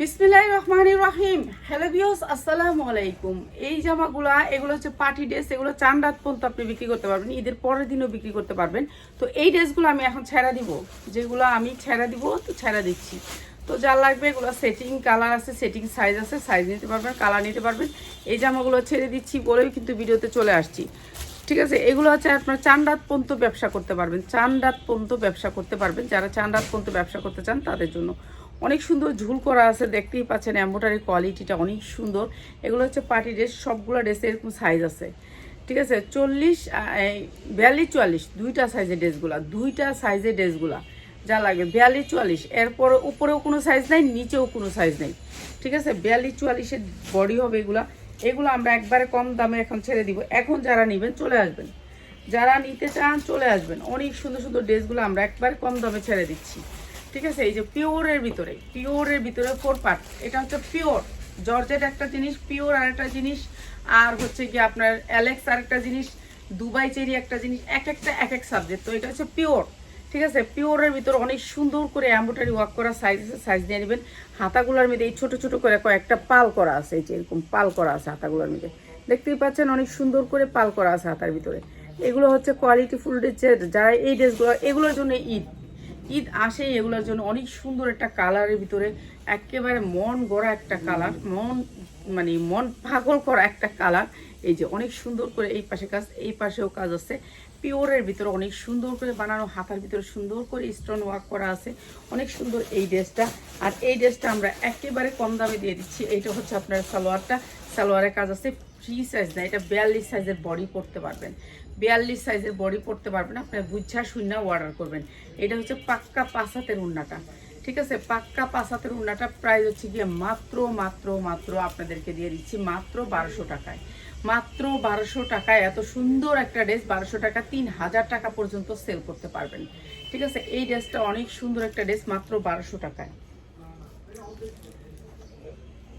বিসমিল্লাহির রহমানির রহিম hello views আসসালামু আলাইকুম এই জামাগুলা, এগুলো হচ্ছে পার্টি ড্রেস এগুলো চান রাত পর্যন্ত আপনি বিক্রি করতে পারবেন, ঈদের পরের দিনও বিক্রি করতে পারবেন। তো এই ড্রেসগুলো আমি এখন ছেড়া দিব। যেগুলো আমি ছেড়া দিব, তো ছেড়া দিচ্ছি। তো যা লাগবে, এগুলো সেটিং কালার আছে সেটিং সাইজ আছে সাইজ নিতে পারবেন কালার নিতে পারবেন। এই জামাগুলো ছেড়ে দিচ্ছি বলেই কিন্তু ভিডিওতে চলে আসছি। ঠিক আছে? এগুলো হচ্ছে আপনার চান রাত পর্যন্ত ব্যবসা করতে পারবেন। চান রাত পর্যন্ত ব্যবসা করতে পারবেন। যারা চান রাত পর্যন্ত ব্যবসা করতে চান তাদের জন্য। অনেক সুন্দর ঝুল করা আছে, দেখতেই পাচ্ছেন এম্বোটারি কোয়ালিটিটা অনেক সুন্দর। এগুলো হচ্ছে পার্টি ড্রেস, সবগুলো ড্রেসের এরকম সাইজ আছে। ঠিক আছে? চল্লিশ বিয়াল্লিশ, চুয়াল্লিশ, দুইটা সাইজের ড্রেসগুলা, দুইটা সাইজের ড্রেসগুলা, যা লাগবে বিয়াল্লিশ, চুয়াল্লিশ, এরপর উপরেও কোনো সাইজ নাই, নিচেও কোনো সাইজ নেই। ঠিক আছে? বিয়াল্লিশ, চুয়াল্লিশের বডি হবে এগুলা। এগুলো আমরা একবারে কম দামে এখন ছেড়ে দিব। এখন যারা নেবেন, চলে আসবেন। যারা নিতে চান, চলে আসবেন। অনেক সুন্দর সুন্দর ড্রেসগুলো আমরা একবার কম দামে ছেড়ে দিচ্ছি। ঠিক আছে? এই যে পিওরের ভিতরে পিওরের ভিতরে ফোর পার্ট এটা হচ্ছে পিওর জর্জেট একটা জিনিস পিওর আর একটা জিনিস। আর হচ্ছে কি আপনার অ্যালেক্স আর একটা জিনিস দুবাই চেরি একটা জিনিস, এক একটা, এক এক সাবজেক্ট তো এটা হচ্ছে পিওর ঠিক আছে? পিওরের ভিতর অনেক সুন্দর করে এম্বোটারি ওয়ার্ক করা সাইজ আছে সাইজ দিয়ে নেবেন। হাতাগুলোর মধ্যে এই ছোটো ছোটো করে কয়েকটা পাল করা আছে। এই যে এরকম পাল করা আছে হাতাগুলোর মধ্যে। দেখতেই পাচ্ছেন অনেক সুন্দর করে পাল করা আছে হাতার ভিতরে। এগুলো হচ্ছে কোয়ালিটি ফুল ড্রেস যারা এই ড্রেসগুলো এগুলোর জন্য ঈদ। ঈদ আসে এগুলোর জন্য অনেক সুন্দর একটা কালারের ভিতরে একেবারে মন গড়া একটা কালার, মন মানে মন পাগল করা একটা কালার। এই যে অনেক সুন্দর করে এই পাশে কাজ, এই পাশেও কাজ আছে। পিওরের ভিতরে অনেক সুন্দর করে বানানো, হাতার ভিতরে সুন্দর করে স্টোন ওয়ার্ক করা আছে। অনেক সুন্দর এই ড্রেসটা। আর এই ড্রেসটা আমরা একেবারে কম দামে দিয়ে দিচ্ছি। এইটা হচ্ছে আপনার সালোয়ারটা। সালোয়ারের কাজ আছে ফ্রি সাইজ না, এটা বিয়াল্লিশ সাইজের বডি পরতে পারবেন। বিয়াল্লিশ সাইজের বডি পরতে পারবেন আপনার বুঝা শূন্য অর্ডার করবেন। এটা হচ্ছে পাক্কা পাঁচাতের উন্নাটা, ঠিক আছে? পাক্কা পাঁচাতের উন্নাটা প্রাইস হচ্ছে গিয়ে মাত্র মাত্র মাত্র আপনাদেরকে দিয়ে দিচ্ছি মাত্র বারোশো টাকায়। মাত্র বারোশো টাকায় এত সুন্দর একটা ড্রেস বারোশো টাকা তিন হাজার টাকা পর্যন্ত সেল করতে পারবেন। ঠিক আছে? এই ড্রেসটা অনেক সুন্দর একটা ড্রেস মাত্র বারোশো টাকায়।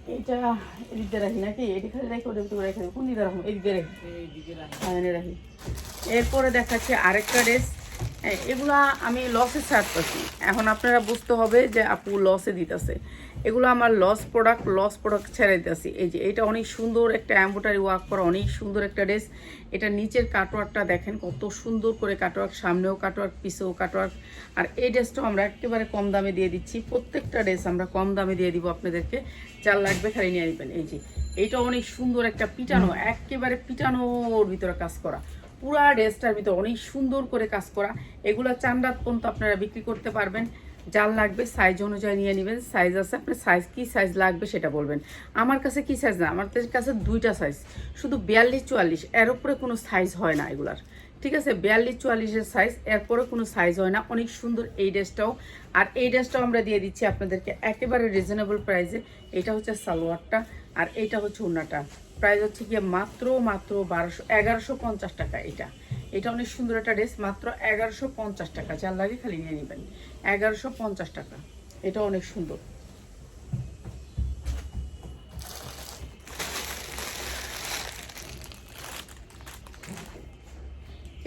এটা এদিকে রাখি নাকি? এটি খালি রাখি ওটা ভিতরে রাখি। কোন দিকে রাখব? এদিকে রাখি। এদিকে রাখি। এরপরে দেখাচ্ছে আরেকটা ড্রেস এগুলা আমি লসে ছাড়তেছি এখন আপনারা বুঝতে হবে যে আপু লসে দিতেছে। এগুলো আমার লস প্রোডাক্ট লস প্রোডাক্ট ছেড়ে দিতেছি। এই যে এটা অনেক সুন্দর একটা অ্যাম্বোটারি ওয়ার্ক করা অনেক সুন্দর একটা ড্রেস এটা নিচের কাটওয়ার্কটা দেখেন কত সুন্দর করে কাটওয়ার্ক সামনেও কাটওয়ার্ক পিছেও কাটওয়ার্ক আর এই ড্রেসটাও আমরা একেবারে কম দামে দিয়ে দিচ্ছি। প্রত্যেকটা ড্রেস আমরা কম দামে দিয়ে দিব আপনাদেরকে। যার লাগবে খালি নিয়ে নেবেন। এই যে এইটা অনেক সুন্দর একটা পিটানো একেবারে পিটানোর ভিতরে কাজ করা। পুরা ড্রেসটার ভিতরে অনেক সুন্দর করে কাজ করা। এগুলো চান্দাত পর্যন্ত আপনারা বিক্রি করতে পারবেন। যার লাগবে সাইজ অনুযায়ী নিয়ে নেবেন। সাইজ আছে আপনার সাইজ কী সাইজ লাগবে সেটা বলবেন। আমার কাছে কী সাইজ না? আমার কাছে দুইটা সাইজ শুধু বিয়াল্লিশ চুয়াল্লিশ। এর উপরে কোনো সাইজ হয় না এগুলার। ঠিক আছে? বিয়াল্লিশ চুয়াল্লিশের সাইজ এরপরে কোনো সাইজ হয় না। অনেক সুন্দর এই ড্রেসটাও আর এই ড্রেসটাও আমরা দিয়ে দিচ্ছি আপনাদেরকে একেবারে রিজনেবল প্রাইসে এটা হচ্ছে সালোয়ারটা আর এটা হচ্ছে উন্নাটা প্রাইস হচ্ছে গিয়ে মাত্র মাত্র বারোশো, এগারোশো পঞ্চাশ টাকা এটা। এটা অনেক সুন্দর একটা ড্রেস মাত্র এগারোশো পঞ্চাশ টাকা। যার লাগে খালি নিয়ে নেবেন। এগারোশো পঞ্চাশ টাকা। এটা অনেক সুন্দর।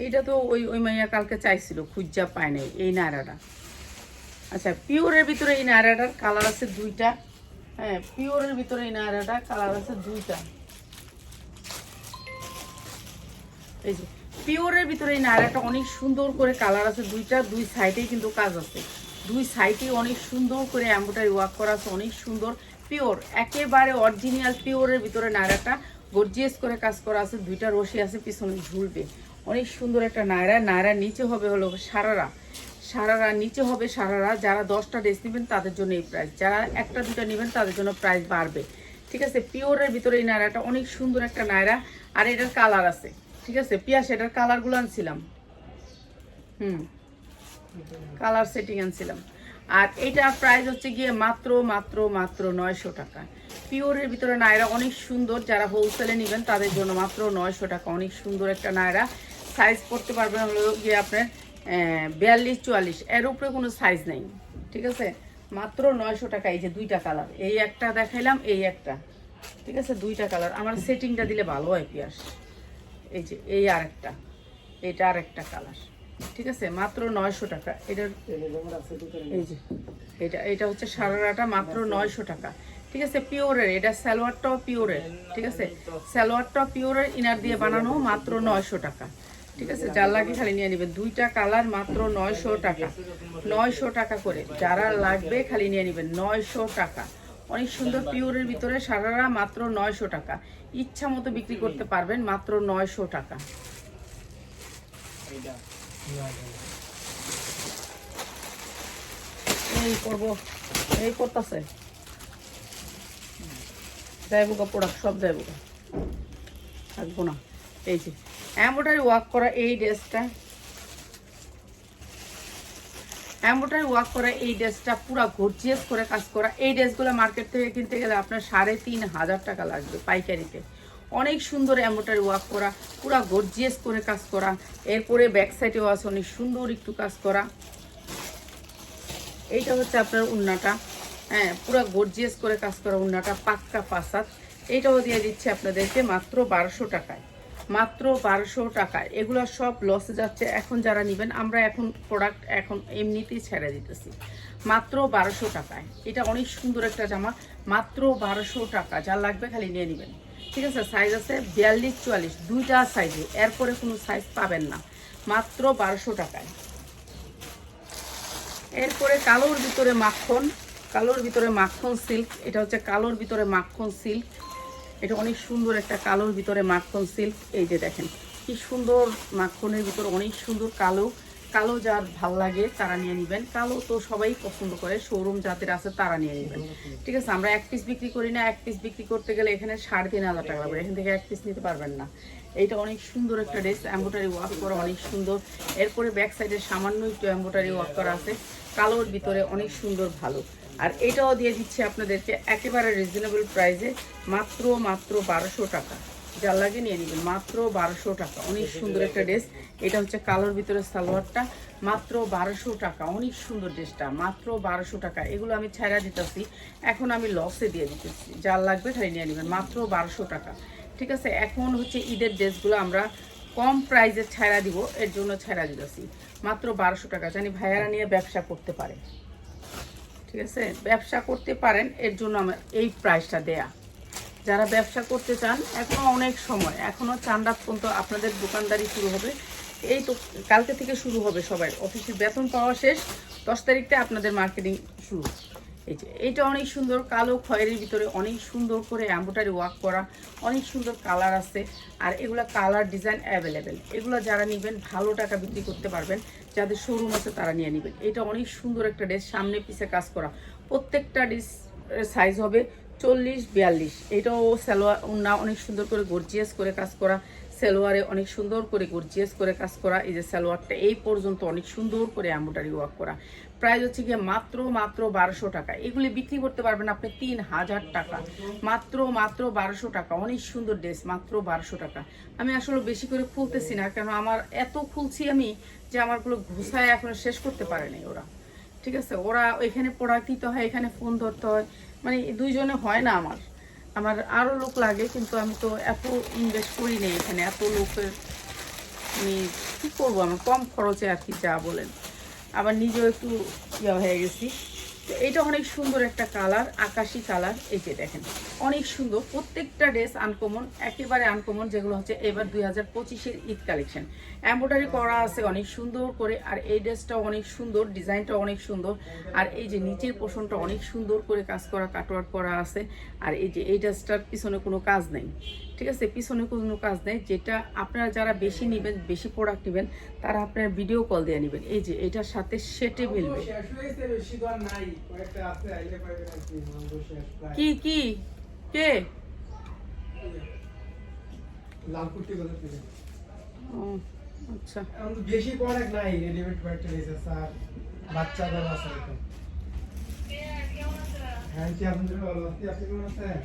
এইটা তো ওই ওই মাইয়া কালকে চাইছিল, খুঁজা পায় নাই এই নায়রাটা আচ্ছা পিওরের ভিতরে এই নায়রাটার কালার আছে দুইটা। হ্যাঁ পিওরের ভিতরে এই নায়রাটা কালার আছে দুইটা। এই যে, পিওরের ভিতরে এই নায়রাটা অনেক সুন্দর করে কালার আছে দুইটা, দুই সাইডেই কিন্তু কাজ আছে। দুই সাইডে অনেক সুন্দর করে এম্বোটারি ওয়ার্ক করা আছে, অনেক সুন্দর পিওর একেবারে অরিজিনাল পিওরের ভিতরে নায়রাটা গর্জিয়াস করে কাজ করা আছে, দুইটা রশি আছে, পিছনে ঝুলবে। অনেক সুন্দর একটা নায়রা। নায়রার নিচে হবে হলো সারারা। সারারা নিচে হবে সারারা। যারা দশটা ড্রেস নেবেন তাদের জন্য এই প্রাইস যারা একটা, দুটা নেবেন তাদের জন্য প্রাইস বাড়বে। ঠিক আছে? পিওরের ভিতরে এই নায়রাটা অনেক সুন্দর একটা নায়রা। আর এটার কালার আছে। ঠিক আছে? পিয়াস, এটার কালারগুলো আনছিলাম। হুম। কালার সেটিং আনছিলাম। আর এইটা প্রাইস হচ্ছে গিয়ে মাত্র মাত্র মাত্র নয়শো টাকা। পিওরের ভিতরে নায়রা অনেক সুন্দর। যারা হোলসেলে নেবেন তাদের জন্য মাত্র নয়শো টাকা। অনেক সুন্দর একটা নায়রা। সাইজ করতে পারবেন হলো গিয়ে আপনার বিয়াল্লিশ, চুয়াল্লিশ। এর উপরে কোনো সাইজ নেই, ঠিক আছে? মাত্র নয়শো টাকা, এই যে দুইটা কালার এই একটা দেখাইলাম, এই একটা, ঠিক আছে? দুইটা কালার আমার সেটিংটা দিলে ভালো হয়, পিয়াস। এই যে, এই আরেকটা এটা আর একটা কালার ঠিক আছে? মাত্র নয়শো টাকা। এটার এই যে, এটা এটা হচ্ছে সারারাটা, মাত্র নয়শো টাকা, ঠিক আছে? পিওরের, এটা সালোয়ারটাও পিওরের, ঠিক আছে? সালোয়ারটাও পিওরের, ইনার দিয়ে বানানো মাত্র নয়শো টাকা। ঠিক আছে, যার লাগে খালি নিয়ে নেবেন দুইটা কালার মাত্র নয়শো টাকা। নয়শো টাকা করে। যারা লাগবে খালি নিয়ে নেবেন নয়শো টাকা। অনেক সুন্দর পিওরের ভিতরে সারারা মাত্র নয়শো টাকা। ইচ্ছা মতো বিক্রি করতে পারবেন মাত্র নয়শো টাকা। এই করব। এই করতেছে। যাইব গা প্রোডাক্ট সব যাইব গা। থাকব না। এই যে এম্বোটারি ওয়ার্ক করা এই ড্রেসটা। এম্বোটারি ওয়ার্ক করা এই ড্রেসটা পুরো গর্জিয়াস করে কাজ করা। এই ড্রেসগুলো মার্কেট থেকে কিনতে গেলে আপনার সাড়ে তিন হাজার টাকা লাগবে পাইকারিতে। অনেক সুন্দর এম্বোটারি ওয়ার্ক করা, পুরো গর্জিয়াস করে কাজ করা। এরপরে ব্যাক সাইডেও আছে, অনেক সুন্দর একটু কাজ করা। এইটা হচ্ছে আপনার উন্নাটা। হ্যাঁ পুরো গর্জিয়াস করে কাজ করা উন্নাটা, পাক্কা পাসাদ এইটাও দিয়ে দিচ্ছে আপনাদেরকে মাত্র বারোশো টাকায়। মাত্র বারোশো টাকায়। এগুলো সব লসে যাচ্ছে। এখন যারা নেবেন, আমরা এখন প্রোডাক্ট এখন এমনিতেই ছেড়ে দিতেছি। মাত্র বারোশো টাকায়। এটা অনেক সুন্দর একটা জামা। মাত্র বারোশো টাকা। যা লাগবে খালি নিয়ে নেবেন। ঠিক আছে? সাইজ আছে বিয়াল্লিশ, চুয়াল্লিশ। দুইটা সাইজে এরপরে কোনো সাইজ পাবেন না। মাত্র বারোশো টাকায়। এরপরে কালোর ভিতরে মাখন। কালোর ভিতরে মাখন সিল্ক এটা হচ্ছে কালোর ভিতরে মাখন সিল্ক এটা অনেক সুন্দর একটা কালোর ভিতরে মাখন সিল্ক এই যে দেখেন, কি সুন্দর মাখনের ভিতরে অনেক সুন্দর কালো কালো যার ভালো লাগে তারা নিয়ে নেবেন। কালো তো সবাই পছন্দ করে শোরুম যাদের আছে তারা নিয়ে নেবেন। ঠিক আছে, আমরা এক পিস বিক্রি করি না, এক পিস বিক্রি করতে গেলে এখানে সাড়ে তিন হাজার টাকা লাগবে, এখান থেকে এক পিস নিতে পারবেন না। এইটা অনেক সুন্দর একটা ড্রেস এম্বোটারি ওয়ার্ক করা অনেক সুন্দর। এরপরে ব্যাক সাইডে সামান্য একটু এম্বোটারি ওয়ার্ক করা আছে, কালোর ভিতরে অনেক সুন্দর ভালো। আর এটাও দিয়ে দিচ্ছে আপনাদেরকে একেবারে রিজনেবল প্রাইসে মাত্র মাত্র বারোশো টাকা। যার লাগে নিয়ে নেবেন। মাত্র বারোশো টাকা। অনেক সুন্দর একটা ড্রেস এটা হচ্ছে কালোর ভিতরে সালোয়ারটা। মাত্র বারোশো টাকা। অনেক সুন্দর ড্রেসটা মাত্র বারোশো টাকা। এগুলো আমি ছাড়া দিতেছি। এখন আমি লসে দিয়ে দিতেছি। যার লাগবে তাই নিয়ে নেবেন। মাত্র বারোশো টাকা। ঠিক আছে? এখন হচ্ছে ঈদের ড্রেসগুলো আমরা কম প্রাইসে ছাড়া দিব। এর জন্য ছাড়া দিতেছি। মাত্র বারোশো টাকা। জানি ভাইয়ারা নিয়ে ব্যবসা করতে পারে। ঠিক আছে? ব্যবসা করতে পারেন, এর জন্য আমার এই প্রাইসটা দেয়া। যারা ব্যবসা করতে চান এখনও অনেক সময় এখনও চান রাত পর্যন্ত আপনাদের দোকানদারি শুরু হবে। এই তো কালকে থেকে শুরু হবে সবাই। অফিসের বেতন পাওয়া শেষ, দশ তারিখতে আপনাদের মার্কেটিং শুরু। এই যে, এইটা অনেক সুন্দর, কালো খয়েরির ভিতরে অনেক সুন্দর করে অ্যাম্বোটারি ওয়ার্ক করা, অনেক সুন্দর কালার আছে। আর এগুলো কালার ডিজাইন অ্যাভেলেবেল। এগুলো যারা নেবেন, ভালো টাকা বিক্রি করতে পারবেন। যাদের শোরুম আছে, তারা নিয়ে নেবেন। এটা অনেক সুন্দর একটা ড্রেস সামনে পিছে কাজ করা। প্রত্যেকটা ডিস সাইজ হবে চল্লিশ, বিয়াল্লিশ। এটাও সালোয়ার না অনেক সুন্দর করে গর্জিয়াস করে কাজ করা। সালোয়ারে অনেক সুন্দর করে গর্জিয়াস করে কাজ করা। এই যে সালোয়ারটা এই পর্যন্ত অনেক সুন্দর করে এম্বোটারি ওয়ার্ক করা। প্রাইস হচ্ছে গিয়ে মাত্র মাত্র বারোশো টাকা। এগুলি বিক্রি করতে পারবেন আপনি তিন হাজার টাকা। মাত্র মাত্র বারোশো টাকা। অনেক সুন্দর ড্রেস মাত্র বারোশো টাকা। আমি আসলে বেশি করে খুলতেছি না, কেন আমার এত খুলছি আমি যে আমারগুলো ঘুষায় এখন শেষ করতে পারে নাই ওরা। ঠিক আছে? ওরা ওইখানে প্রোডাক্ট দিতে হয়, এখানে ফোন ধরতে হয়। মানে দুইজনে হয় না আমার। আমার আরও লোক লাগে, কিন্তু আমি তো এত ইনভেস্ট করি নেই এখানে, এত লোকের, আমি কী করব? আমার কম খরচে আর কি যা বলেন। আবার নিজেও একটু ইয়া হয়ে গেছি। তো এইটা অনেক সুন্দর একটা কালার, আকাশি কালার। এই যে দেখেন, অনেক সুন্দর। প্রত্যেকটা ড্রেস আনকমন একেবারে আনকমন যেগুলো হচ্ছে এবার দুই হাজার পঁচিশের ঈদ কালেকশন এম্ব্রয়ডারি করা আছে অনেক সুন্দর করে, আর এই ড্রেসটাও অনেক সুন্দর ডিজাইনটা অনেক সুন্দর। আর এই যে নিচের পোষণটা অনেক সুন্দর করে কাজ করা কাটওয়ার্ক করা আছে। আর এই যে এই ড্রেসটার পিছনে কোনো কাজ নেই। ঠিক আছে পিছনে কোনো কাজ নেই। যেটা আপনারা যারা বেশি নেবেন বেশি প্রোডাক্ট নেবেন তারা আপনার ভিডিও কল দিয়ে নেবেন। এই যে এটার সাথে সেটে মিলবে। কি। কি কি? আচ্ছা। বেশি প্রোডাক্ট নাই রেডিমেড কয়েকটা রয়েছে স্যার। বাচ্চাদের আছে হ্যাঁ কি আপনি ভালো আছি। আপনি কেমন আছেন?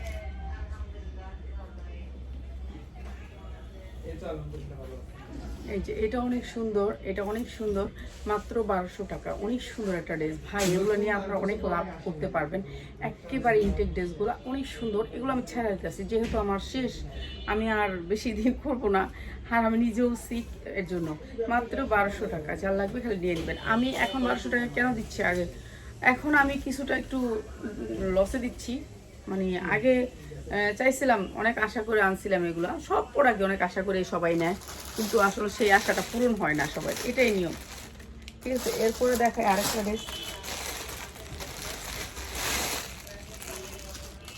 এই যে, এটা অনেক সুন্দর, এটা অনেক সুন্দর, মাত্র বারোশো টাকা। অনেক সুন্দর একটা ড্রেস। ভাই, এগুলো নিয়ে আপনারা অনেক লাভ করতে পারবেন। একেবারে ইনটেক ড্রেসগুলো অনেক সুন্দর। এগুলো আমি ছেড়ে দিতেছি। যেহেতু আমার শেষ, আমি আর বেশি দিন করব না। আর আমি নিজেও শিখ এর জন্য। মাত্র বারোশো টাকা। যার লাগবে খালি নিয়ে নেবেন। আমি এখন বারোশো টাকা কেন দিচ্ছি? আগে, এখন আমি কিছুটা একটু লসে দিচ্ছি। মানে আগে চাইছিলাম অনেক আশা করে আনছিলাম এগুলো। সব প্রোডাক্ট অনেক আশা করে সবাই নেয় কিন্তু আসলে সেই আশাটা পূরণ হয় না সবাই এটাই নিয়ম। ঠিক আছে এরপরে দেখায় আরেকটা ড্রেস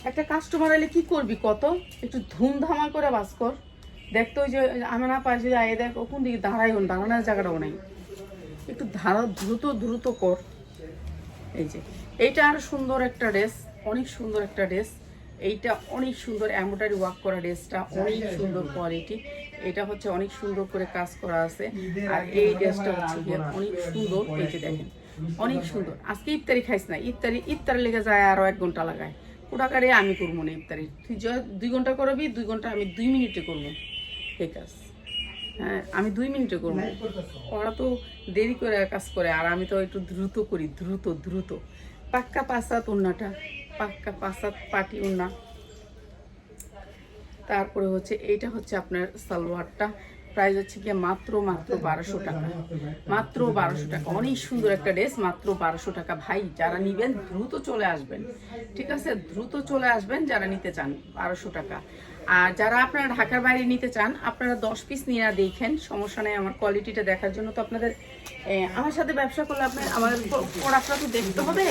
একটা কাস্টমার এলে কি করবি কত? একটু ধুমধামা করে বাস কর। দেখতো ওই যে আমি না পাশে আয়ে দেখ কোন দিকে দাঁড়াই হন দাঁড়ানোর জায়গাটাও নেই। একটু ধারা দ্রুত দ্রুত কর। এই যে এইটা আরও সুন্দর একটা ড্রেস অনেক সুন্দর একটা ড্রেস। এইটা অনেক সুন্দর এমব্রয়ডারি ওয়ার্ক করা ড্রেসটা, অনেক সুন্দর কোয়ালিটি এটা হচ্ছে অনেক সুন্দর করে কাজ করা আছে। আর এই ড্রেসটা হচ্ছে অনেক সুন্দর, এই যে দেখেন, অনেক সুন্দর। আজকে ইফতারি খাইস না, ইফতারি ইফতারি লেগে যায় আরও এক ঘণ্টা লাগায়। কোটাকারে আমি করব না ইফতারি। তুই য- দুই ঘণ্টা করবি, দুই ঘণ্টা আমি দুই মিনিটে করব। ঠিক আছে হ্যাঁ আমি দুই মিনিটে করব। ওরা তো দেরি করে কাজ করে, আর আমি তো একটু দ্রুত করি, দ্রুত দ্রুত। পাক্কা পাসাত উন্নাটা। পাক্কা পাসাত পাটি উন্না তারপরে হচ্ছে এইটা হচ্ছে আপনার সালোয়ারটা। প্রাইস হচ্ছে গিয়ে মাত্র মাত্র বারোশো টাকা। মাত্র বারোশো টাকা। অনেক সুন্দর একটা ড্রেস, মাত্র বারোশো টাকা। ভাই, যারা নিবেন, দ্রুত চলে আসবেন। ঠিক আছে? দ্রুত চলে আসবেন যারা নিতে চান, বারোশো টাকা। আর যারা আপনারা ঢাকার বাইরে নিতে চান, আপনারা দশ পিস নিয়ে দেখেন। সমস্যা নেই, আমার কোয়ালিটিটা দেখার জন্য তো আপনাদের আমার সাথে ব্যবসা করলে আপনার আমাদের প্রোডাক্টটা তো দেখতে হবে।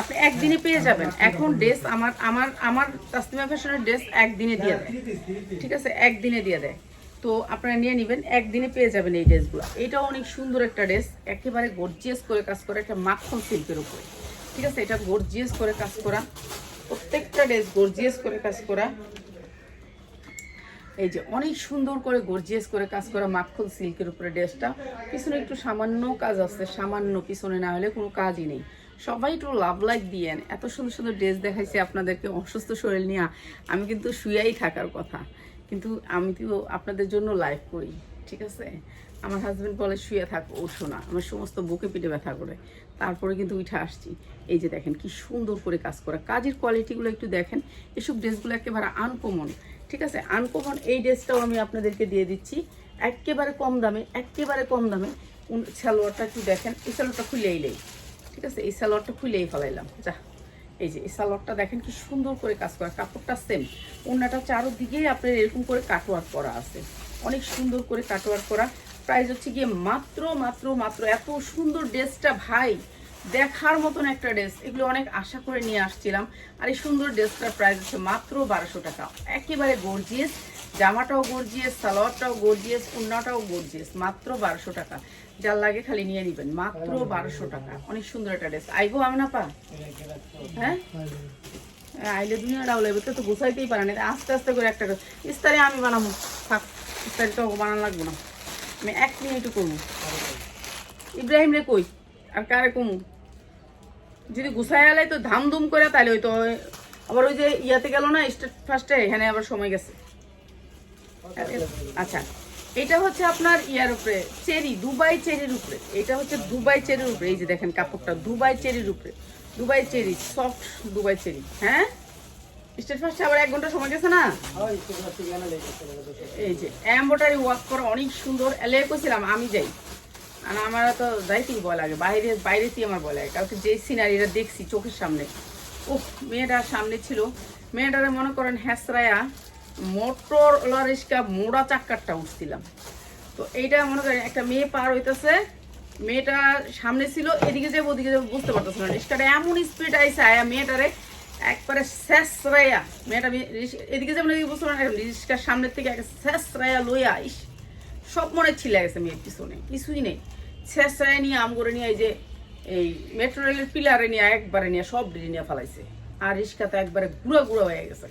আপনি একদিনে পেয়ে যাবেন। এখন ড্রেস আমার আমার আমার তাসলিমা ফ্যাশনের ড্রেস একদিনে দিয়ে দেয়। ঠিক আছে? একদিনে দিয়ে দেয়। তো আপনারা নিয়ে নেবেন, একদিনে পেয়ে যাবেন এই ড্রেসগুলো এটাও অনেক সুন্দর একটা ড্রেস একেবারে গর্জিয়াস করে কাজ করা, একটা মাখন শিল্পের উপরে। ঠিক আছে? এটা গর্জিয়াস করে কাজ করা। প্রত্যেকটা ড্রেস গর্জিয়াস করে কাজ করা। এই যে অনেক সুন্দর করে গর্জিয়াস করে কাজ করা মাখন সিল্কের উপরে ড্রেসটা। পিছনে একটু সামান্য কাজ আছে, সামান্য পিছনে না হলে কোনো কাজই নেই। সবাই একটু লাভ লাইক দিয়েন এত সুন্দর সুন্দর ড্রেস দেখাইছে আপনাদেরকে, অসুস্থ শরীর নিয়ে। আমি কিন্তু শুয়াই থাকার কথা। কিন্তু আমি তো আপনাদের জন্য লাইভ করি, ঠিক আছে? আমার হাজব্যান্ড বলে, শুয়ে থাক, ওঠো না। আমার সমস্ত বুকে পিঠে ব্যথা করে। তারপরে কিন্তু উঠে আসছি। এই যে দেখেন, কি সুন্দর করে কাজ করা। কাজের কোয়ালিটিগুলো একটু দেখেন। এসব ড্রেসগুলো একেবারে আনকমন ঠিক আছে? আনকমন এই ড্রেসটাও আমি আপনাদেরকে দিয়ে দিচ্ছি। একেবারে কম দামে, একেবারে কম দামে। সালোয়ারটা একটু দেখেন। এই সালোয়ারটা খুলেই নেই। ঠিক আছে? এই সালোয়ারটা খুলেই ফেলাইলাম। যা, এই যে, এই সালোয়ারটা দেখেন কি সুন্দর করে কাজ করা। কাপড়টা সেম অন্যটা চারোদিকেই আপনার এরকম করে কাটওয়ার্ক করা আছে। অনেক সুন্দর করে কাটওয়ার্ক করা। প্রাইস হচ্ছে গিয়ে মাত্র মাত্র মাত্র এত সুন্দর ড্রেসটা ভাই। দেখার মতন একটা ড্রেস এগুলো অনেক আশা করে নিয়ে আসছিলাম। আর এই সুন্দর ড্রেসটার প্রাইস হচ্ছে মাত্র বারোশো টাকা। একেবারে গর্জিয়াস জামাটাও গর্জিয়াস সালোয়ারটাও গর্জিয়াস উন্নাটাও গর্জিয়াস মাত্র বারোশো টাকা। যার লাগে খালি নিয়ে নেবেন। মাত্র বারোশো টাকা। অনেক সুন্দর একটা ড্রেস আইবো আমি না পা? হ্যাঁ? আইলে দুনিয়া ডাউলে তো তো গুছাইতেই পারে না। আস্তে আস্তে করে একটা ইস্তারি আমি বানাবো। থাক, ইস্তারি তো বানানো লাগবো না। আমি এক মিনিটও করব। ইব্রাহিম রে কই? আর কারে কমু? যদি গুছাই আলাই তো ধামধুম করে তাহলে ওই তো আবার ওই যে ইয়াতে গেল না স্টেট ফার্স্টে এখানে আবার সময় গেছে। আচ্ছা এটা হচ্ছে আপনার ইয়ার উপরে, চেরি, দুবাই চেরির উপরে। এটা হচ্ছে দুবাই চেরির উপরে। এই যে দেখেন কাপড়টা, দুবাই চেরির উপরে। Dubai cherry soft Dubai cherry হ্যাঁ? স্টেট ফার্স্টে আবার এক ঘণ্টা সময় গেছে না? এই যে এম্ব্রয়ডারি ওয়ার্ক করা অনেক সুন্দর। এলে কইছিলাম, আমি যাই। আর আমার তো যাইতেই ভয় লাগে, বাইরে, বাইরেতেই আমার ভয় লাগে। কালকে যে সিনারিটা দেখছি চোখের সামনে ওহ মেয়েটার সামনে ছিল। মেয়েটারে মনে করেন হ্যাসরায়া মোটর রিক্সা মোড়া চাক্কারটা উঠছিলাম। তো এইটা মনে করেন একটা মেয়ে পার হইতেছে, মেয়েটা সামনে ছিল, এদিকে যাব ওদিকে যাব বুঝতে পারতেছে না। রিক্সাটা এমন স্পিড আইসে আয়া মেয়েটারে একবারে শেষ রাইয়া মেয়েটা এদিকে যাব এদিকে বুঝতে পারে না, রিক্সার সামনের থেকে একটা শেষ রাইয়া লইয়া, ইস, সব মনে ছিলে গেছে মেয়ের পিছনে, কিছুই নেই। রায় নিয়ে আম করে নিয়ে এই যে এই মেট্রো রেলের পিলারে নিয়ে একবারে নিয়ে সব ডিরে নিয়ে ফেলাইছে। আর রিক্সাতে একবারে গুঁড়া গুঁড়া হয়ে গেছে।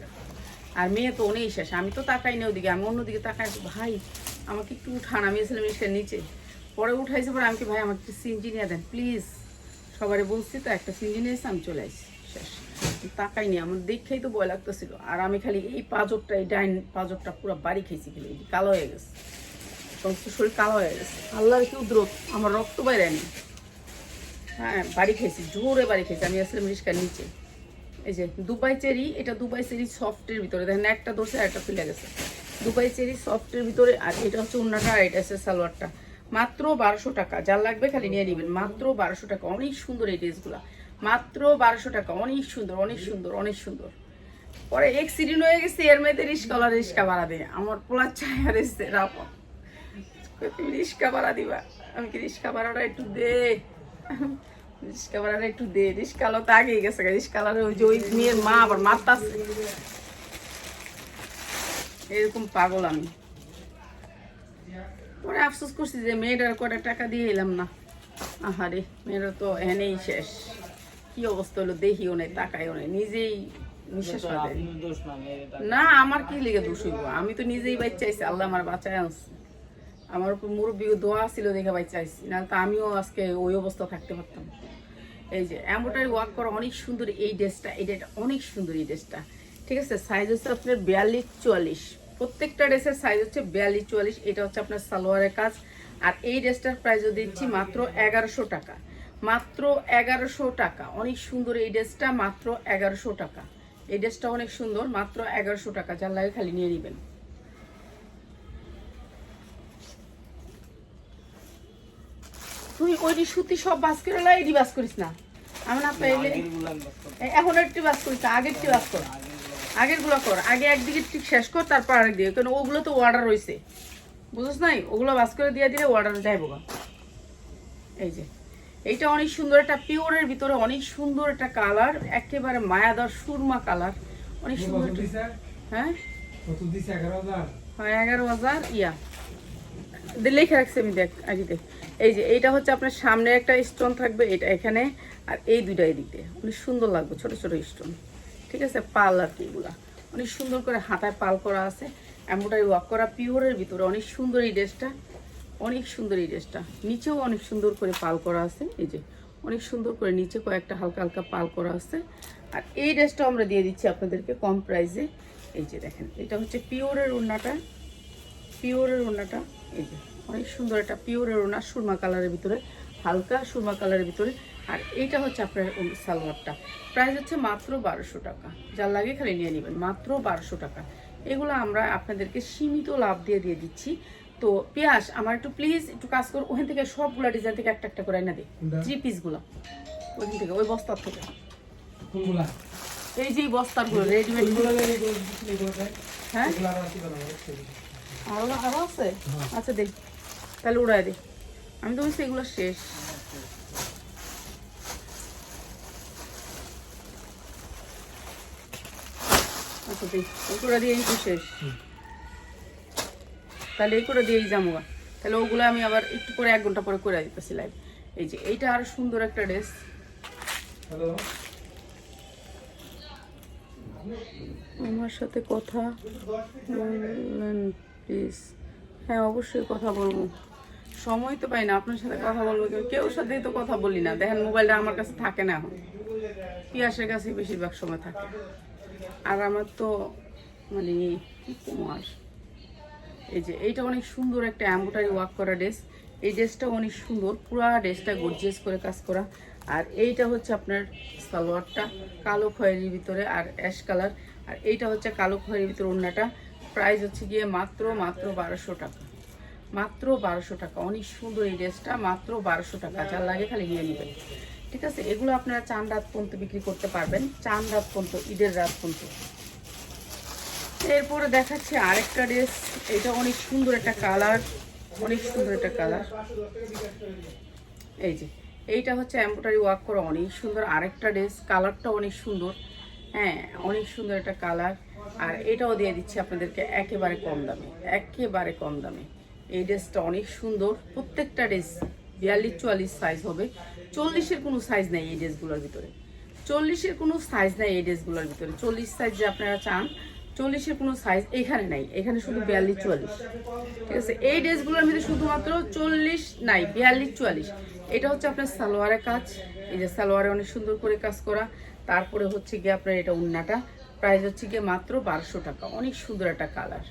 আর মেয়ে তো অনেক শেষ, আমি তো তাকাই না ওদিকে, আমি অন্যদিকে তাকাই ভাই, আমাকে একটু উঠান, আমি এসেছিলাম রিক্সার নিচে। পরে উঠাইছে, পরে আমি কি ভাই, আমাকে একটু সিঞ্জি নিয়ে দেন প্লিজ সবারে বলছি তো, একটা সিঞ্জি এসে আমি চলে আসছি, শেষ। তাকাই নি আমার দেখেই তো ভয় লাগতেছিল। আর আমি খালি এই পাজরটা, এই ডাইন পাজরটা পুরো বাড়ি খেয়েছি খালি কালো হয়ে গেছে। সমস্ত শরীর কালো হয়ে গেছে। আল্লাহর কি উদ্রত? আমার রক্ত বাইরে নি হ্যাঁ বাড়ি খেয়েছি জোরে বাড়ি খেয়েছি। আমি আসলে রিস্কার নিচে। এই যে দুবাই চেরি এটা দুবাই চেরি সফটের ভিতরে। দেখেন একটা দোষে একটা ফেলে গেছে। দুবাই চেরি সফটের ভিতরে আর এটা হচ্ছে উন্নাটা আর এটা হচ্ছে সালোয়ারটা। মাত্র বারোশো টাকা। যার লাগবে খালি নিয়ে নেবেন। মাত্র বারোশো টাকা। অনেক সুন্দর এই ড্রেসগুলা। মাত্র বারোশো টাকা। অনেক সুন্দর অনেক সুন্দর অনেক সুন্দর। পরে এক্সিডেন্ট হয়ে গেছে। এর মেয়েদের রিস্কা রিস্কা ভাড়া দেয় আমার পোলার চাই আর এসছে রাপা তুমি ভাড়া দিবা। আমি কি রিস্কা ভাড়াটা একটু দে। ভাড়াটা একটু দে। তো আগেই গেছে ওই যে ওই মেয়ের মা আবার মারতাছে। এরকম পাগল আমি। পরে আফসোস করছি যে মেয়েটার কটা টাকা দিয়ে এলাম না। আহারে মেয়েটা তো এনেই শেষ। কি অবস্থা হলো? দেখিও নেই তাকাইও নেই। নিজেই না আমার কি লেগে দোষ হইব? আমি তো নিজেই বাচ্চাইছি আল্লাহ আমার বাঁচায় আনছে। আমার উপর মুরব্বী দোয়া ছিল দেখে ভাই চাইছি না তো আমিও আজকে ওই অবস্থা থাকতে পারতাম। এই যে এম্বোটারি ওয়ার্ক করা অনেক সুন্দর এই ড্রেসটা, এই এটা অনেক সুন্দর এই ড্রেসটা। ঠিক আছে? সাইজ হচ্ছে আপনার বিয়াল্লিশ চুয়াল্লিশ প্রত্যেকটা ড্রেসের সাইজ হচ্ছে বিয়াল্লিশ চুয়াল্লিশ এটা হচ্ছে আপনার সালোয়ারের কাজ। আর এই ড্রেসটার প্রাইসও দিচ্ছি মাত্র এগারোশো টাকা। মাত্র এগারোশো টাকা। অনেক সুন্দর এই ড্রেসটা, মাত্র এগারোশো টাকা। এই ড্রেসটা অনেক সুন্দর, মাত্র এগারোশো টাকা। যার লাগে খালি নিয়ে নেবেন। তুই ওই সুতি সব বাস করে লাই এডি বাস করিস না। আমি না পাইলে আগেরগুলো এখন একটি বাস করিস না, আগেরটি বাস কর। আগেরগুলো কর। আগে একদিকে ঠিক শেষ কর তারপর আরেক দিকে। কারণ ওগুলো তো অর্ডার রয়েছে। বুঝছ নাই? ওগুলো বাস করে দিয়ে দিলে অর্ডার যাইব এই যে। এইটা অনেক সুন্দর একটা পিওরের ভিতরে অনেক সুন্দর একটা কালার একেবারে মায়াদার সুরমা কালার অনেক সুন্দর হ্যাঁ? এগারো হাজার? হয় এগারো হাজার ইয়া। লিখে রাখছি আমি দেখ আগে এই যে এইটা হচ্ছে আপনার সামনে একটা স্টোন থাকবে, এটা এখানে, আর এই দুইটা এদিকে। অনেক সুন্দর লাগবে, ছোট ছোট স্টোন ঠিক আছে? পাল আর কি এগুলা। অনেক সুন্দর করে হাতায় পাল করা আছে। এম্বোটারি ওয়াক করা পিওরের ভিতরে। অনেক সুন্দর এই ড্রেসটা অনেক সুন্দর এই ড্রেসটা নিচেও অনেক সুন্দর করে পাল করা আছে। এই যে, অনেক সুন্দর করে নিচে কয়েকটা হালকা হালকা পাল করা আছে। আর এই ড্রেসটা আমরা দিয়ে দিচ্ছি আপনাদেরকে কম প্রাইসে এই যে দেখেন, এটা হচ্ছে পিওরের ওড়নাটা। পিওরের ওড়নাটা। এই যে অনেক সুন্দর একটা পিওরের ওড়না সুরমা কালারের ভিতরে হালকা সুরমা কালারের ভিতরে। আর এইটা হচ্ছে আপনার ওই সালোয়ারটা। প্রাইস হচ্ছে মাত্র বারোশো টাকা। যার লাগে খালি নিয়ে নেবেন মাত্র বারোশো টাকা। এগুলো আমরা আপনাদেরকে সীমিত লাভ দিয়ে দিয়ে দিচ্ছি। তো পিয়াস আমার একটু প্লিজ একটু কাজ করো ওখান থেকে সবগুলো ডিজাইন থেকে একটা একটা করে এনে দিই? থ্রি পিসগুলো ওইখান থেকে ওই বস্তার থেকে। এই যে বস্তারগুলো রেডিমেড? হ্যাঁ? আরও আরও আছে? আচ্ছা দেখ। তাহলে উড়াই দে। আমি তো বলছি এগুলো শেষ। আচ্ছা দেখ। এই করে দিয়ে তো শেষ। তাহলে এই করে দিয়েই যাব তাহলে ওগুলো আমি আবার একটু পরে এক ঘণ্টা পরে করে দিতেছি লাইভ এই যে এইটা আরও সুন্দর একটা ড্রেস হ্যালো আমার সাথে কথা বললেন প্লিজ। হ্যাঁ অবশ্যই কথা বলব। সময় তো পাই না, আপনার সাথে কথা বলব কেউ। কেউ সাথেই তো কথা বলি না। দেখেন, মোবাইলটা আমার কাছে থাকে না এখন। পিয়াসের কাছে বেশিরভাগ সময় থাকে। আর আমার তো মানে কুমার এই যে, এইটা অনেক সুন্দর একটা অ্যাম্বোটারি ওয়ার্ক করা ড্রেস। এই ড্রেসটা অনেক সুন্দর। পুরা ড্রেসটা গর্জিয়াস করে কাজ করা। আর এইটা হচ্ছে আপনার সালোয়ারটা, কালো খয়েরির ভিতরে আর অ্যাশ কালার আর এইটা হচ্ছে কালো খয়েরির ভিতরে ওড়নাটা। প্রাইস হচ্ছে গিয়ে মাত্র মাত্র বারোশো টাকা। মাত্র বারোশো টাকা। অনেক সুন্দর এই ড্রেসটা, মাত্র বারোশো টাকা। যার লাগে খালি নিয়ে নেবেন। ঠিক আছে? এগুলো আপনারা চান রাত পর্যন্ত বিক্রি করতে পারবেন। চান রাত পর্যন্ত, ঈদের রাত পর্যন্ত। এরপরে দেখাচ্ছি আরেকটা ড্রেস। এটা অনেক সুন্দর একটা কালার। অনেক সুন্দর একটা কালার। এই যে, এইটা হচ্ছে এম্বোটারি ওয়ার্ক করা অনেক সুন্দর। আরেকটা ড্রেস কালারটা অনেক সুন্দর। হ্যাঁ অনেক সুন্দর একটা কালার। আর এটাও দিয়ে দিচ্ছি আপনাদেরকে একেবারে কম দামে, একেবারে কম দামে। এই ড্রেসটা অনেক সুন্দর, প্রত্যেকটা ড্রেস বিয়াল্লিশ চুয়াল্লিশ সাইজ হবে। চল্লিশের কোনো সাইজ নেই এই ড্রেসগুলোর ভিতরে। চল্লিশের কোনো সাইজ নাই এই ড্রেসগুলোর ভিতরে। চল্লিশ সাইজ যে আপনারা চান, চল্লিশের কোনো সাইজ এখানে নাই। এখানে শুধু বিয়াল্লিশ চুয়াল্লিশ ঠিক আছে? এই ড্রেসগুলোর মধ্যে শুধুমাত্র চল্লিশ নাই বিয়াল্লিশ চুয়াল্লিশ এটা হচ্ছে আপনার সালোয়ারের কাজ। এই যে সালোয়ারে অনেক সুন্দর করে কাজ করা। তারপরে হচ্ছে গিয়ে আপনার এটা উন্নাটা। প্রাইস হচ্ছে গিয়ে মাত্র বারোশো টাকা। অনেক সুন্দর একটা কালার।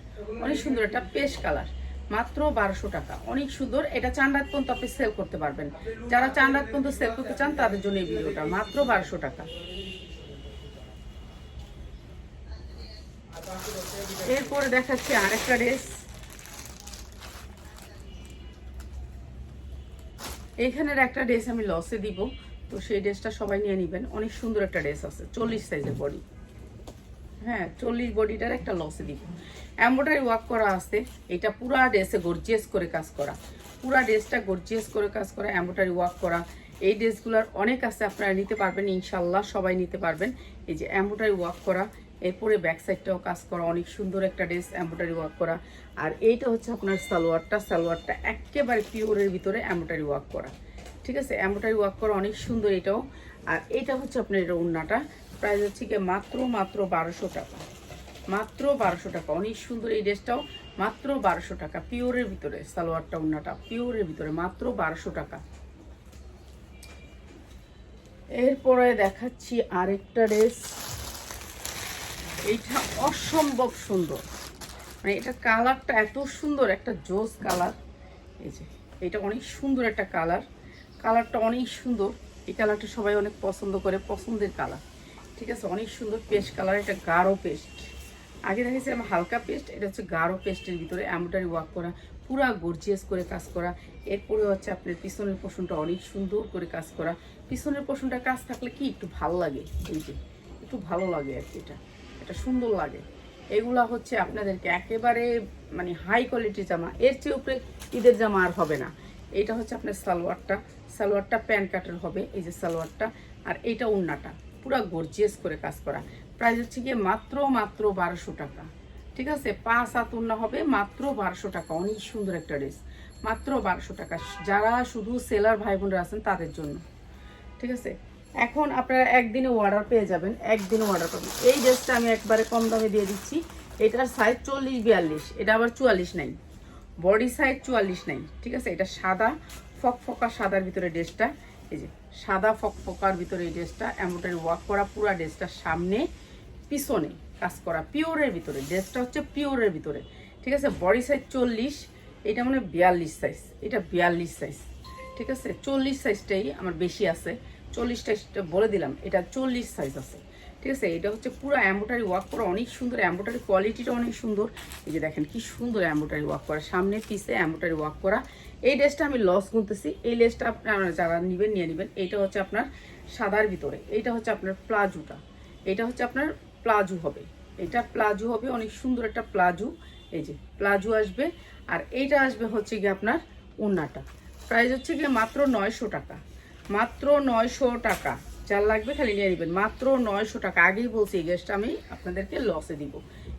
অনেক সুন্দর একটা পেশ কালার। মাত্র বারোশো টাকা। অনেক সুন্দর। এটা চান রাত পর্যন্ত আপনি সেল করতে পারবেন। যারা চান রাত পর্যন্ত সেল করতে চান, তাদের জন্য এই ভিডিওটা। মাত্র বারোশো টাকা। এরপরে দেখাচ্ছি আরেকটা ড্রেস এইখানের একটা ড্রেস আমি লসে দিব। তো সেই ড্রেসটা সবাই নিয়ে নেবেন। অনেক সুন্দর একটা ড্রেস আছে। চল্লিশ সাইজের বডি হ্যাঁ চল্লিশ বডিটার একটা লসে দিব। এম্ব্রয়ডারি ওয়ার্ক করা আছে, এটা পুরা ড্রেসে গর্জিয়াস করে কাজ করা। পুরা ড্রেসটা গর্জিয়াস করে কাজ করা এম্ব্রয়ডারি ওয়ার্ক করা। এই ড্রেসগুলোর অনেক আছে, আপনারা নিতে পারবেন ইনশাল্লাহ সবাই নিতে পারবেন। এই যে এম্ব্রয়ডারি ওয়ার্ক করা, এরপরে ব্যাক সাইডটাও কাজ করা, অনেক সুন্দর একটা ড্রেস এম্ব্রয়ডারি ওয়ার্ক করা। আর এইটা হচ্ছে আপনার সালোয়ারটা সালোয়ারটা একেবারে পিওরের ভিতরে এম্ব্রয়ডারি ওয়ার্ক করা। ঠিক আছে এম্ব্রয়ডারি ওয়ার্ক করা অনেক সুন্দর এটাও। আর এটা হচ্ছে আপনার এটা উন্নাটা প্রাইস হচ্ছে গিয়ে মাত্র মাত্র বারোশো টাকা। মাত্র বারোশো টাকা। অনেক সুন্দর এই ড্রেসটাও। মাত্র বারোশো টাকা। পিওরের ভিতরে, সালোয়ারটা উন্নাটা পিওরের ভিতরে। মাত্র বারোশো টাকা। এরপরে দেখাচ্ছি আরেকটা ড্রেস। এইটা অসম্ভব সুন্দর। মানে এটা কালারটা এত সুন্দর, একটা জোস কালার। এই যে, এটা অনেক সুন্দর একটা কালার। কালারটা অনেক সুন্দর। এই কালারটা সবাই অনেক পছন্দ করে, পছন্দের কালার। ঠিক আছে, অনেক সুন্দর পেস্ট কালার এটা গাঢ় পেস্ট। আগে দেখেছিলাম হালকা পেস্ট, এটা হচ্ছে গাঢ় পেস্টের ভিতরে, এমব্রয়ডারি ওয়ার্ক করা, পুরা গর্জিয়াস করে কাজ করা। এরপরে হচ্ছে আপনার পিছনের পোষণটা অনেক সুন্দর করে কাজ করা। পিছনের পোষণটা কাজ থাকলে কি একটু ভালো লাগে, এই যে, একটু ভালো লাগে আর কি এটা এটা সুন্দর লাগে। এগুলা হচ্ছে আপনাদেরকে একেবারে মানে হাই কোয়ালিটির জামা, এর চেয়ে উপরে ঈদের জামা আর হবে না। এটা হচ্ছে আপনার সালোয়ারটা সালোয়ারটা প্যান্ট কাটের হবে, এই যে সালোয়ারটা, আর এইটা উন্নাটা পুরো গর্জিয়াস করে কাজ করা। প্রাইস হচ্ছে গিয়ে মাত্র মাত্র বারোশো টাকা। ঠিক আছে? পাঁচ হাত উন্না হবে, মাত্র বারোশো টাকা। অনেক সুন্দর একটা ড্রেস মাত্র বারোশো টাকা। যারা শুধু সেলার ভাই বোনরা আছেন, তাদের জন্য। ঠিক আছে? এখন আপনারা একদিনে অর্ডার পেয়ে যাবেন, একদিনে অর্ডার পাবেন এই ড্রেসটা আমি একবারে কম দামে দিয়ে দিচ্ছি। এটার সাইজ চল্লিশ, বিয়াল্লিশ। এটা আবার চুয়াল্লিশ নাই। বডি সাইজ চুয়াল্লিশ নাই। ঠিক আছে? এটা সাদা, ফকফকা সাদার ভিতরে ড্রেসটা এই যে সাদা ফকফকার ভিতরে এই ড্রেসটা, এমব্রয়ডারি ওয়ার্ক করা পুরো ড্রেসটার সামনে, পিছনে কাজ করা পিওরের ভিতরে, ড্রেসটা হচ্ছে পিওরের ভিতরে। ঠিক আছে? বডি সাইজ চল্লিশ, এটা মানে বিয়াল্লিশ সাইজ, এটা বিয়াল্লিশ সাইজ। ঠিক আছে? চল্লিশ সাইজটাই আমার বেশি আছে চল্লিশ সাইজটা বলে দিলাম, এটা চল্লিশ সাইজ আছে। ঠিক আছে? এটা হচ্ছে পুরো এম্ব্রয়ডারি ওয়ার্ক করা, অনেক সুন্দর এম্ব্রয়ডারি কোয়ালিটিটা অনেক সুন্দর। এই যে দেখেন কি সুন্দর এম্ব্রয়ডারি ওয়ার্ক করা, সামনে পিসে এম্ব্রয়ডারি ওয়ার্ক করা এই ড্রেসটা আমি লস গুনতেছি। এই ড্রেসটা আপনারা যারা নেবেন, নিয়ে নেবেন। এইটা হচ্ছে আপনার সাদার ভিতরে। এইটা হচ্ছে আপনার প্লাজোটা। এটা হচ্ছে আপনার প্লাজো হবে। এটা প্লাজো হবে, অনেক সুন্দর একটা প্লাজো। এই যে, প্লাজো আসবে। আর এইটা আসবে হচ্ছে গিয়ে আপনার উন্নাটা প্রাইস হচ্ছে গিয়ে মাত্র নয়শো টাকা। মাত্র নয়শো টাকা। যার লাগবে খালি নিয়ে নেবেন। মাত্র নয়শো টাকা। আগেই বলছি, এই ড্রেসটা আমি আপনাদেরকে লসে দিব।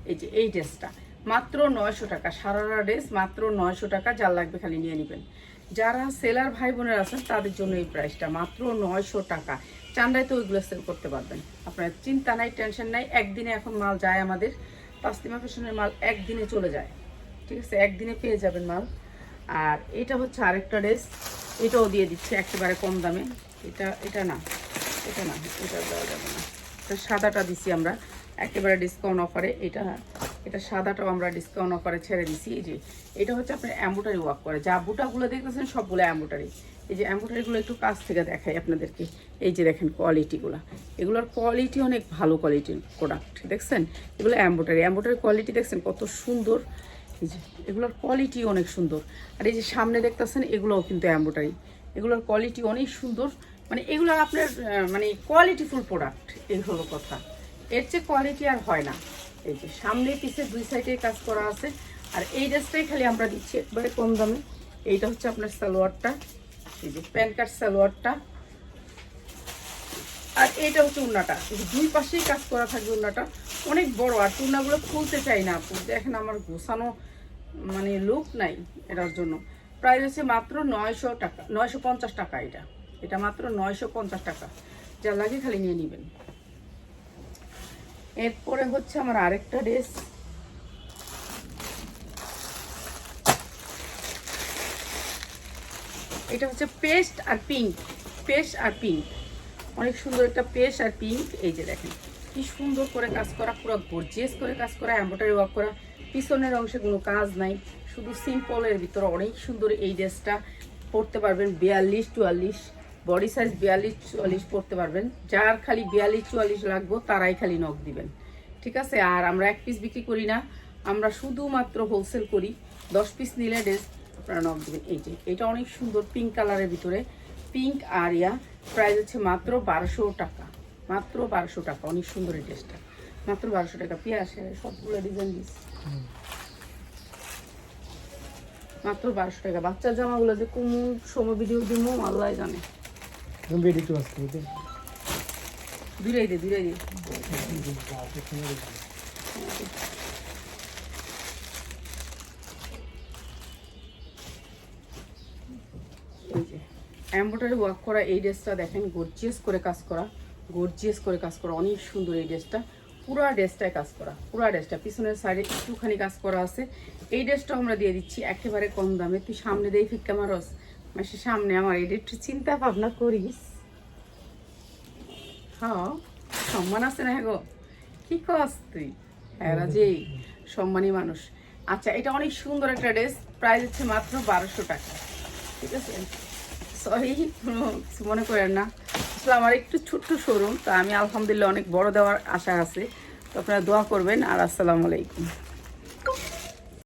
এই যে, এই ড্রেসটা মাত্র নয়শো টাকা। সারারা ড্রেস মাত্র নয়শো টাকা, যার লাগবে খালি নিয়ে নেবেন। যারা সেলার ভাই বোনের আছেন, তাদের জন্য এই প্রাইসটা মাত্র নয়শো টাকা। চান্দায় তো ওইগুলো সেল করতে পারবেন। আপনার চিন্তা নাই টেনশন নাই। একদিনে এখন মাল যায় আমাদের। তাসলিমা ফ্যাশনের মাল একদিনে চলে যায়। ঠিক আছে? একদিনে পেয়ে যাবেন মাল। আর এটা হচ্ছে আরেকটা ড্রেস। এটাও দিয়ে দিচ্ছে একেবারে কম দামে। এটা এটা না এটা না, এটা দেওয়া যাবে না। সাদাটা দিছি আমরা। একেবারে ডিসকাউন্ট অফারে এটা এটা সাদাটাও আমরা ডিসকাউন্ট অফারে ছেড়ে দিছি। এই যে, এটা হচ্ছে আপনার অ্যাম্বোটারি ওয়ার্ক করে। যা বুটাগুলো দেখতেছেন, সবগুলো অ্যাম্বোটারি এই যে অ্যাম্বোটারিগুলো একটু কাছ থেকে দেখাই আপনাদেরকে। এই যে দেখেন কোয়ালিটিগুলো এগুলোর কোয়ালিটি অনেক ভালো কোয়ালিটির প্রোডাক্ট দেখছেন? এগুলো অ্যাম্বোটারি অ্যাম্বোটারি কোয়ালিটি দেখছেন কত সুন্দর? এই যে, এগুলোর কোয়ালিটি অনেক সুন্দর। আর এই যে সামনে দেখতেছেন, এগুলোও কিন্তু অ্যাম্বোটারি এগুলোর কোয়ালিটি অনেক সুন্দর। মানে এগুলো আপনার মানে কোয়ালিটিফুল প্রোডাক্ট এই হলো কথা। এর চেয়ে কোয়ালিটি আর হয় না। এই যে সামনে পিছে দুই সাইডে কাজ করা আছে। আর এই ড্রেসটাই খালি আমরা দিচ্ছি একবারে কম দামে। এইটা হচ্ছে আপনার সালোয়ারটা, এই যে প্যান্ট কাট সালোয়ারটা। আর এটা হচ্ছে উন্নাটা। দুই পাশেই কাজ করা থাকবে উন্নাটা। অনেক বড়, আর টুনাগুলো খুলতে চাই না আপু। দেখেন আমার গোছানো মানে লুক নাই এটার জন্য। প্রাইস হচ্ছে মাত্র নয়শো টাকা, নয়শো পঞ্চাশ টাকা এটা। এটা মাত্র নয়শো পঞ্চাশ টাকা। যা লাগে খালি নিয়ে নেবেন। এরপরে হচ্ছে আমার আরেকটা ড্রেস। এটা হচ্ছে পেস্ট আর পিঙ্ক, পেস্ট আর পিঙ্ক। অনেক সুন্দর একটা পেস্ট আর পিঙ্ক। এই যে দেখেন, কি সুন্দর করে কাজ করা, পুরো গর্জিয়াস করে কাজ করা এম্ব্রয়ডারি ওয়ার্ক করা। পিছনের অংশে কোনো কাজ নাই, শুধু সিম্পলের ভিতরে অনেক সুন্দর এই ড্রেসটা পরতে পারবেন, বিয়াল্লিশ, চুয়াল্লিশ। বডি সাইজ বিয়াল্লিশ চুয়াল্লিশ পরতে পারবেন। যার খালি বিয়াল্লিশ চুয়াল্লিশ লাগবো, তারাই খালি নখ দিবেন। ঠিক আছে? আর আমরা এক পিস বিক্রি করি না। আমরা শুধুমাত্র হোলসেল করি। দশ পিস নিলে ড্রেস আপনারা নখ দিবেন। এই যে, এটা অনেক সুন্দর পিঙ্ক কালারের ভিতরে। পিঙ্ক আর ইয়া প্রাইস হচ্ছে মাত্র বারোশো টাকা। মাত্র বারোশো টাকা। অনেক সুন্দর এই ড্রেসটা মাত্র বারোশো টাকা। পেঁয়াজে, সবগুলো ডিজাইন দিস মাত্র বারোশো টাকা। বাচ্চার জামাগুলো যে কোন সময় ভিডিও দিব আল্লাহ জানে। তুমি বেডি টু আসতে দে, দূরেই দে। এই যে এম্ব্রয়ডারি ওয়ার্ক করা এই ড্রেসটা দেখেন গর্জিয়াস করে কাজ করা গর্জিয়াস করে কাজ করা, অনেক সুন্দর এই ড্রেসটা পুরা ড্রেসটায় কাজ করা, পুরা ড্রেসটা পিছনের সাইডে একটুখানি কাজ করা আছে। এই ড্রেসটাও আমরা দিয়ে দিচ্ছি, একেবারে কম দামে। তুই সামনে দিয়ে ফিক্কা মারস। মাসে সামনে আমার এটা একটু চিন্তা ভাবনা করিস। হ্যাঁ সম্মান আছে না গো? কি কস তুই? এরা যে সম্মানী মানুষ। আচ্ছা এটা অনেক সুন্দর একটা ড্রেস। প্রাইস হচ্ছে মাত্র বারোশো টাকা। ঠিক আছে? সরি কোনো কিছু মনে করেন না। আসলে আমার একটু ছোট্ট শোরুম তা আমি আলহামদুলিল্লাহ অনেক বড় দেওয়ার আশা আছে। তো আপনারা দোয়া করবেন। আর আসসালামু আলাইকুম।